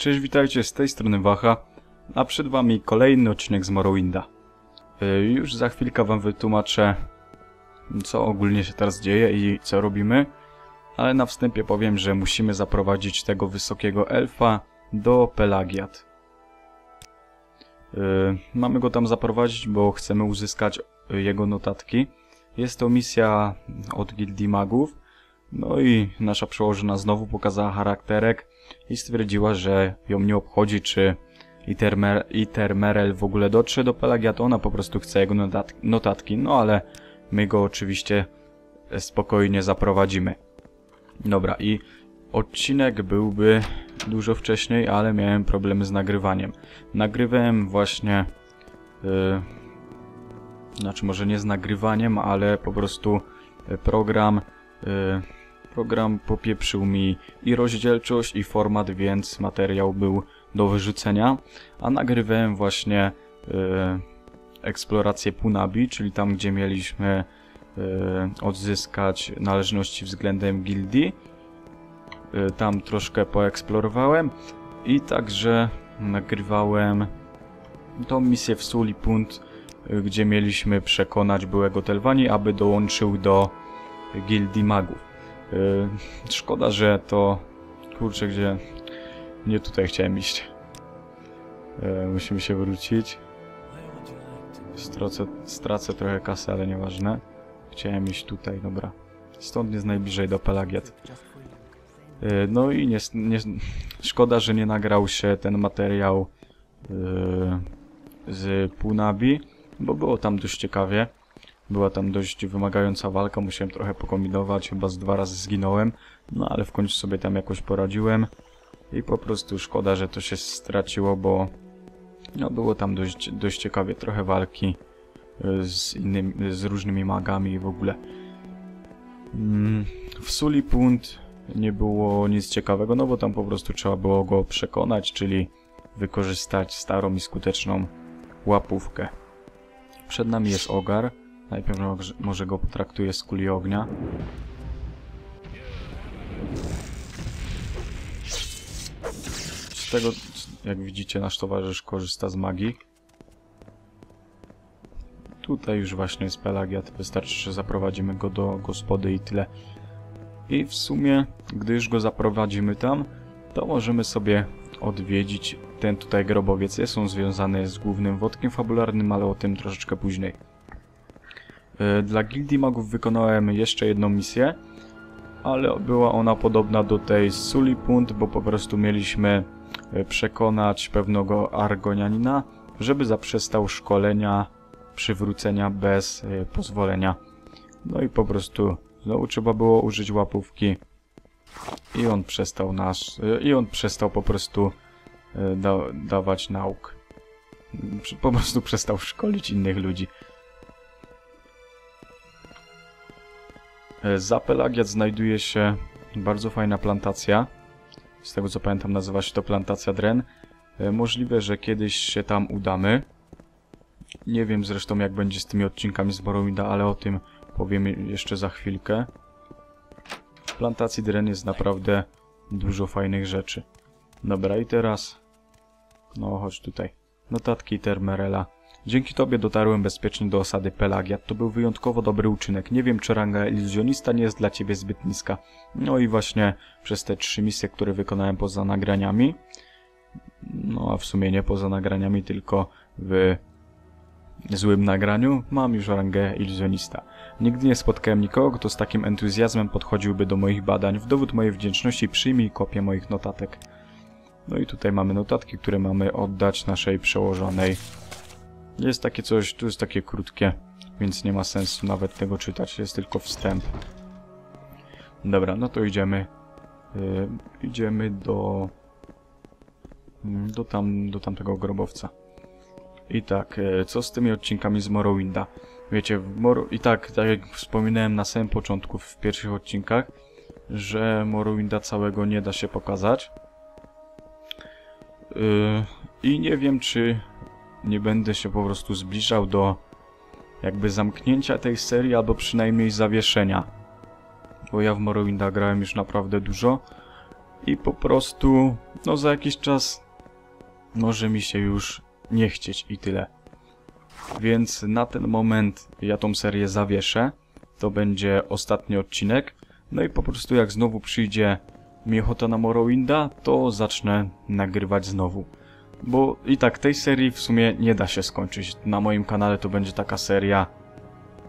Cześć, witajcie, z tej strony Wacha, a przed wami kolejny odcinek z Morrowinda. Yy, już za chwilkę wam wytłumaczę, co ogólnie się teraz dzieje i co robimy, ale na wstępie powiem, że musimy zaprowadzić tego wysokiego elfa do Pelagiat. Yy, mamy go tam zaprowadzić, bo chcemy uzyskać jego notatki. Jest to misja od Gildii Magów, no i nasza przełożona znowu pokazała charakterek i stwierdziła, że ją nie obchodzi, czy Itermer, Itermerel w ogóle dotrze do Pelagiat. Ona po prostu chce jego notat notatki, no ale my go oczywiście spokojnie zaprowadzimy. Dobra, i odcinek byłby dużo wcześniej, ale miałem problemy z nagrywaniem. Nagrywałem właśnie... Yy, znaczy może nie z nagrywaniem, ale po prostu program... Yy, program popieprzył mi i rozdzielczość, i format, więc materiał był do wyrzucenia, a nagrywałem właśnie y, eksplorację Punabi, czyli tam, gdzie mieliśmy y, odzyskać należności względem gildii. Y, tam troszkę poeksplorowałem i także nagrywałem tą misję w Sulipunt, y, gdzie mieliśmy przekonać byłego Telwani, aby dołączył do gildii magów. Yy, szkoda, że to... Kurczę, gdzie... Nie tutaj chciałem iść. Yy, musimy się wrócić. Stracę, stracę trochę kasy, ale nieważne. Chciałem iść tutaj, dobra. Stąd jest najbliżej do Pelagiat. Yy, no i nie, nie, szkoda, że nie nagrał się ten materiał yy, z Punabi, bo było tam dość ciekawie. Była tam dość wymagająca walka, musiałem trochę pokombinować, chyba z dwa razy zginąłem, no ale w końcu sobie tam jakoś poradziłem i po prostu szkoda, że to się straciło, bo no było tam dość, dość ciekawie, trochę walki y, z innymi, z różnymi magami i w ogóle. Mm, w Sulipunt nie było nic ciekawego, no bo tam po prostu trzeba było go przekonać, czyli wykorzystać starą i skuteczną łapówkę. Przed nami jest Ogar, Najpierw może go potraktuję z kuli ognia. Z tego, jak widzicie, nasz towarzysz korzysta z magii. Tutaj już właśnie jest Pelagiat. Wystarczy, że zaprowadzimy go do gospody i tyle. I w sumie, gdy już go zaprowadzimy tam, to możemy sobie odwiedzić ten tutaj grobowiec. Jest on związany z głównym wodkiem fabularnym, ale o tym troszeczkę później. E, dla Gildii Magów wykonałem jeszcze jedną misję, ale była ona podobna do tej z Sulipunt, bo po prostu mieliśmy e, przekonać pewnego Argonianina, żeby zaprzestał szkolenia przywrócenia bez e, pozwolenia. No i po prostu znowu trzeba było użyć łapówki i on przestał nas, i on przestał po prostu da, dawać nauk. Po prostu przestał szkolić innych ludzi. Za Pelagiat znajduje się bardzo fajna plantacja. Z tego co pamiętam nazywa się to plantacja Dren. E, możliwe, że kiedyś się tam udamy. Nie wiem zresztą jak będzie z tymi odcinkami z Morrowinda, ale o tym powiem jeszcze za chwilkę. W plantacji Dren jest naprawdę dużo fajnych rzeczy. Dobra i teraz... No chodź tutaj. Notatki Termerela. Dzięki tobie dotarłem bezpiecznie do osady Pelagiat. To był wyjątkowo dobry uczynek. Nie wiem, czy ranga iluzjonista nie jest dla ciebie zbyt niska. No i właśnie przez te trzy misje, które wykonałem poza nagraniami, no a w sumie nie poza nagraniami, tylko w złym nagraniu, mam już rangę iluzjonista. Nigdy nie spotkałem nikogo, kto z takim entuzjazmem podchodziłby do moich badań. W dowód mojej wdzięczności przyjmij kopię moich notatek. No i tutaj mamy notatki, które mamy oddać naszej przełożonej jest takie coś, tu jest takie krótkie, więc nie ma sensu nawet tego czytać, jest tylko wstęp. Dobra, no to idziemy. Yy, idziemy do... Mm, do, tam, do tamtego grobowca. I tak, yy, co z tymi odcinkami z Morrowinda? Wiecie, Mor i tak, tak jak wspominałem na samym początku, w pierwszych odcinkach, że Morrowinda całego nie da się pokazać. Yy, I nie wiem, czy nie będę się po prostu zbliżał do jakby zamknięcia tej serii, albo przynajmniej zawieszenia. Bo ja w Morrowinda grałem już naprawdę dużo i po prostu, no za jakiś czas może mi się już nie chcieć i tyle. Więc na ten moment ja tą serię zawieszę. To będzie ostatni odcinek. No i po prostu jak znowu przyjdzie mi ochota na Morrowinda, to zacznę nagrywać znowu. Bo i tak tej serii w sumie nie da się skończyć. Na moim kanale to będzie taka seria,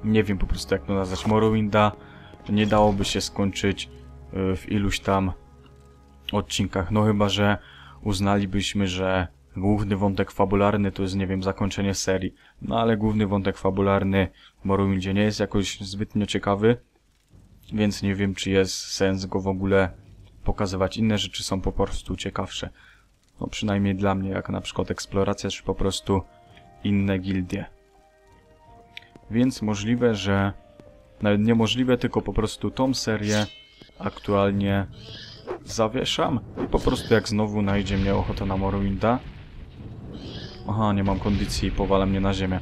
nie wiem po prostu jak to nazwać, Morrowinda. Nie dałoby się skończyć y, w iluś tam odcinkach. No chyba, że uznalibyśmy, że główny wątek fabularny to jest, nie wiem, zakończenie serii. No ale główny wątek fabularny w Morrowindzie nie jest jakoś zbytnio ciekawy, więc nie wiem, czy jest sens go w ogóle pokazywać. Inne rzeczy są po prostu ciekawsze. No przynajmniej dla mnie, jak na przykład eksploracja, czy po prostu inne gildie. Więc możliwe, że nawet niemożliwe, tylko po prostu tą serię aktualnie zawieszam i po prostu jak znowu najdzie mnie ochota na Morrowinda Aha, nie mam kondycji i powala mnie na ziemię.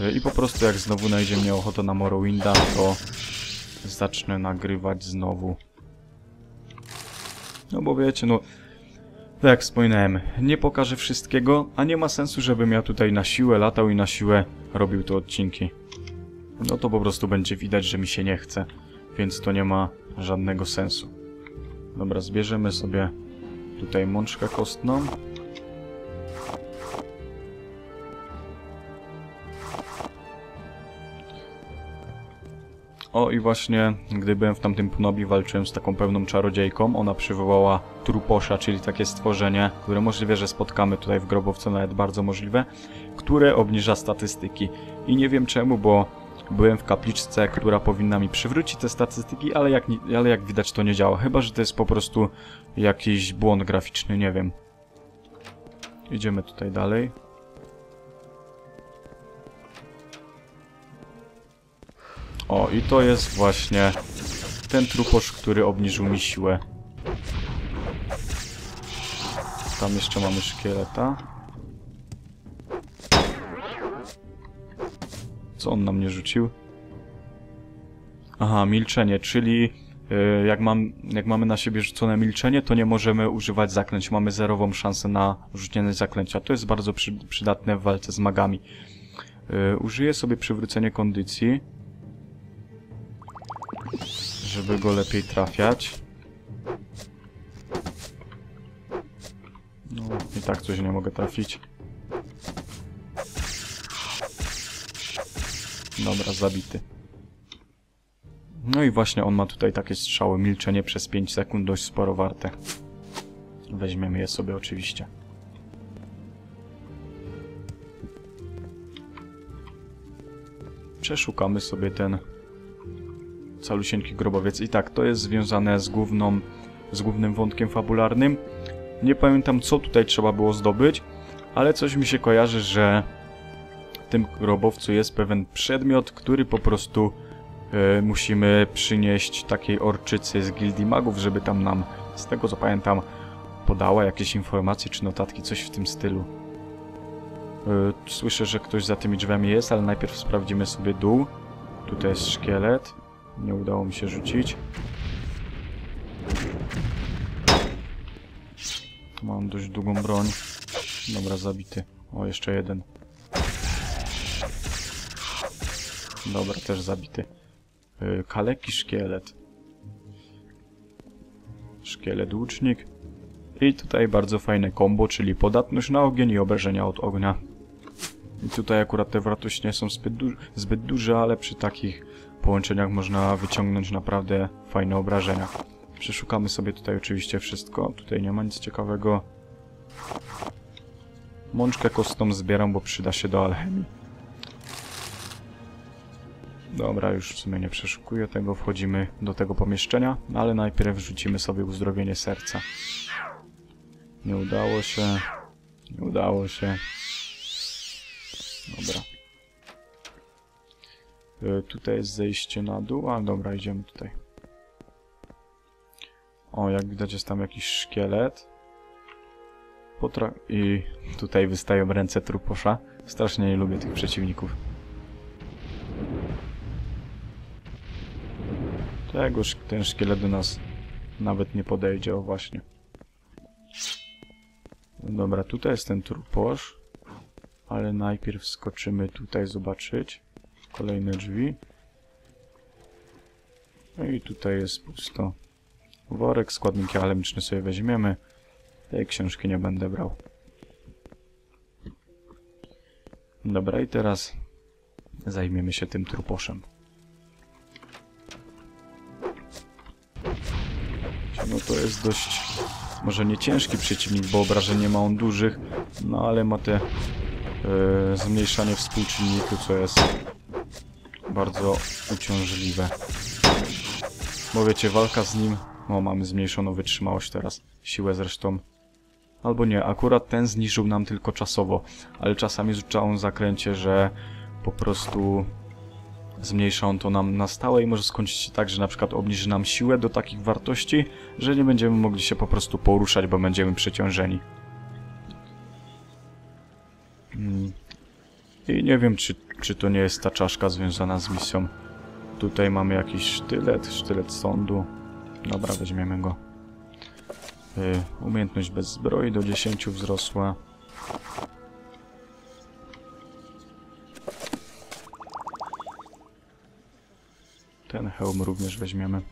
Y, I po prostu jak znowu najdzie mnie ochota na Morrowinda, to zacznę nagrywać znowu. No bo wiecie, no... Tak jak wspominałem, nie pokażę wszystkiego, a nie ma sensu, żebym ja tutaj na siłę latał i na siłę robił te odcinki. No to po prostu będzie widać, że mi się nie chce, więc to nie ma żadnego sensu. Dobra, zbierzemy sobie tutaj mączkę kostną. O i właśnie, gdy byłem w tamtym Punobi, walczyłem z taką pewną czarodziejką. Ona przywołała truposza, czyli takie stworzenie, które możliwe, że spotkamy tutaj w grobowcu, nawet bardzo możliwe, które obniża statystyki. I nie wiem czemu, bo byłem w kapliczce, która powinna mi przywrócić te statystyki, ale jak, ale jak widać to nie działa. Chyba, że to jest po prostu jakiś błąd graficzny, nie wiem. Idziemy tutaj dalej. O, i to jest właśnie ten truposz, który obniżył mi siłę. Tam jeszcze mamy szkieleta. Co on na mnie rzucił? Aha, milczenie, czyli yy, jak, mam, jak mamy na siebie rzucone milczenie, to nie możemy używać zaklęć. Mamy zerową szansę na rzucenie zaklęcia. To jest bardzo przy, przydatne w walce z magami. Yy, użyję sobie przywrócenie kondycji żeby go lepiej trafiać. No i tak coś nie mogę trafić. Dobra, zabity. No i właśnie on ma tutaj takie strzały. Milczenie przez 5 sekund dość sporo warte. Weźmiemy je sobie oczywiście. Przeszukamy sobie ten calusieńki grobowiec. I tak, to jest związane z główną, z głównym wątkiem fabularnym. Nie pamiętam, co tutaj trzeba było zdobyć, ale coś mi się kojarzy, że w tym grobowcu jest pewien przedmiot, który po prostu y, musimy przynieść takiej orczycy z gildii magów, żeby tam nam, z tego co pamiętam, podała jakieś informacje czy notatki, coś w tym stylu. Y, słyszę, że ktoś za tymi drzwiami jest, ale najpierw sprawdzimy sobie dół. Tutaj jest szkielet. Nie udało mi się rzucić. Mam dość długą broń. Dobra, zabity. O, jeszcze jeden. Dobra, też zabity. Yy, kaleki szkielet. Szkielet łucznik. I tutaj bardzo fajne combo, czyli podatność na ogień i obrażenia od ognia. I tutaj akurat te wartości nie są zbyt, du zbyt duże, ale przy takich połączeniach można wyciągnąć naprawdę fajne obrażenia. Przeszukamy sobie tutaj oczywiście wszystko. Tutaj nie ma nic ciekawego. Mączkę kostną zbieram, bo przyda się do alchemii. Dobra, już w sumie nie przeszukuję tego. Wchodzimy do tego pomieszczenia, ale najpierw rzucimy sobie uzdrowienie serca. Nie udało się. Nie udało się. Dobra. E, tutaj jest zejście na dół, a dobra, idziemy tutaj. O, jak widać jest tam jakiś szkielet. Potra I tutaj wystają ręce truposza. Strasznie nie lubię tych przeciwników. Tego ten szkielet do nas nawet nie podejdzie, o właśnie. Dobra, tutaj jest ten truposz, ale najpierw skoczymy tutaj zobaczyć. Kolejne drzwi. No i tutaj jest pusto. Worek, składniki alemiczne sobie weźmiemy. Tej książki nie będę brał. Dobra, i teraz zajmiemy się tym truposzem. No to jest dość, może nie ciężki przeciwnik, bo obrażeń nie ma on dużych, no ale ma te yy, zmniejszanie współczynniku, co jest bardzo uciążliwe. Bo wiecie, walka z nim, no mamy zmniejszoną wytrzymałość teraz, siłę zresztą. Albo nie, akurat ten zniżył nam tylko czasowo, ale czasami rzuca on zakręcie, że po prostu zmniejsza on to nam na stałe i może skończyć się tak, że na przykład obniży nam siłę do takich wartości, że nie będziemy mogli się po prostu poruszać, bo będziemy przeciążeni. I nie wiem, czy, czy to nie jest ta czaszka związana z misją. Tutaj mamy jakiś sztylet, sztylet sądu. Dobra, weźmiemy go. Y, umiejętność bez zbroi do 10 wzrosła. Ten hełm również weźmiemy.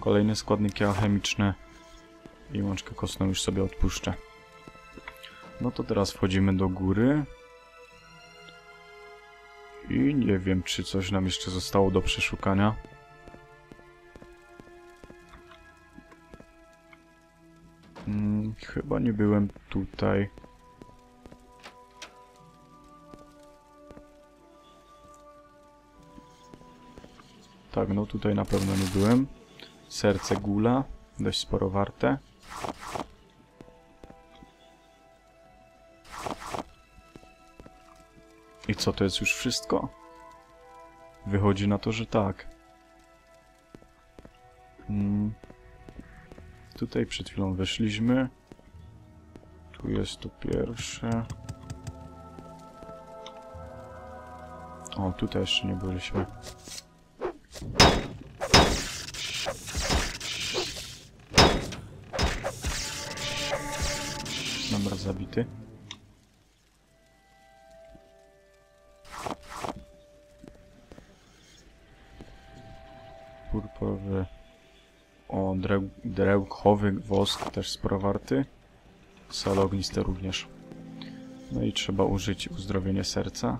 Kolejne składniki alchemiczne. I łączkę kostną już sobie odpuszczę. No to teraz wchodzimy do góry. I nie wiem, czy coś nam jeszcze zostało do przeszukania. Hmm, chyba nie byłem tutaj. Tak, no tutaj na pewno nie byłem. Serce gula, dość sporo warte. Co, to jest już wszystko? Wychodzi na to, że tak. Hmm. Tutaj przed chwilą weszliśmy. Tu jest to pierwsze. O, tutaj jeszcze nie byliśmy. Dobra, zabity. Drełkowy wosk też sporo warty. Solo ogniste również. No i trzeba użyć uzdrowienie serca.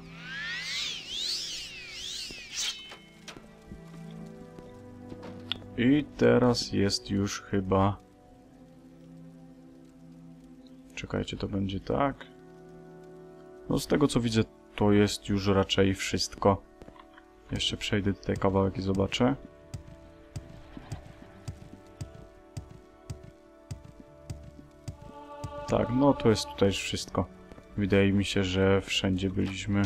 I teraz jest już chyba... Czekajcie, to będzie tak. No z tego co widzę, to jest już raczej wszystko. Jeszcze przejdę tutaj kawałek i zobaczę. Tak, no to jest tutaj już wszystko. Wydaje mi się, że wszędzie byliśmy.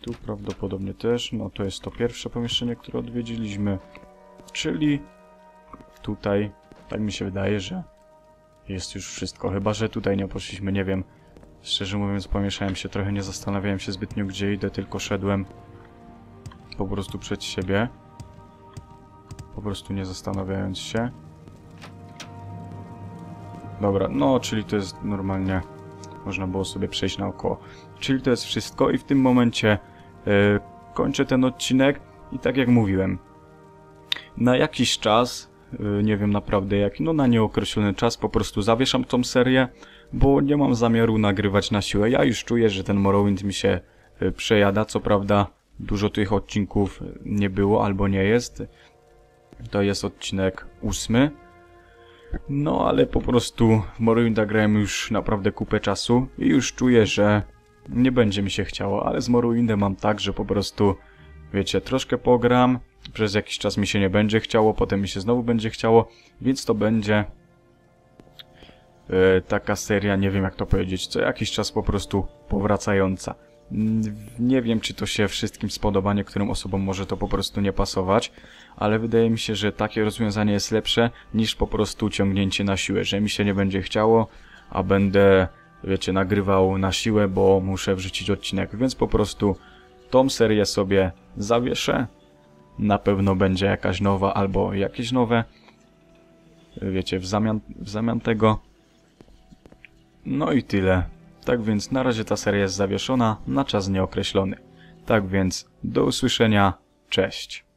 Tu prawdopodobnie też. No to jest to pierwsze pomieszczenie, które odwiedziliśmy. Czyli tutaj, tak mi się wydaje, że jest już wszystko. Chyba, że tutaj nie poszliśmy, nie wiem. Szczerze mówiąc, pomieszałem się trochę, nie zastanawiałem się zbytnio gdzie idę, tylko szedłem po prostu przed siebie. Po prostu nie zastanawiając się. Dobra, no, czyli to jest normalnie... Można było sobie przejść naokoło. Czyli to jest wszystko i w tym momencie yy, kończę ten odcinek i tak jak mówiłem, na jakiś czas, yy, nie wiem naprawdę jaki, no na nieokreślony czas po prostu zawieszam tą serię, bo nie mam zamiaru nagrywać na siłę. Ja już czuję, że ten Morrowind mi się yy, przejada, co prawda dużo tych odcinków nie było albo nie jest. To jest odcinek ósmy. No ale po prostu w Morrowinda grałem już naprawdę kupę czasu i już czuję, że nie będzie mi się chciało, ale z Morrowindem mam tak, że po prostu, wiecie, troszkę pogram, przez jakiś czas mi się nie będzie chciało, potem mi się znowu będzie chciało, więc to będzie yy, taka seria, nie wiem jak to powiedzieć, co jakiś czas po prostu powracająca. Nie wiem, czy to się wszystkim spodoba, niektórym osobom może to po prostu nie pasować, ale wydaje mi się, że takie rozwiązanie jest lepsze niż po prostu ciągnięcie na siłę, że mi się nie będzie chciało, a będę, wiecie, nagrywał na siłę, bo muszę wrzucić odcinek, więc po prostu tą serię sobie zawieszę na pewno będzie jakaś nowa albo jakieś nowe. Wiecie, w zamian, w zamian tego. No i tyle. Tak więc na razie ta seria jest zawieszona na czas nieokreślony. Tak więc do usłyszenia. Cześć.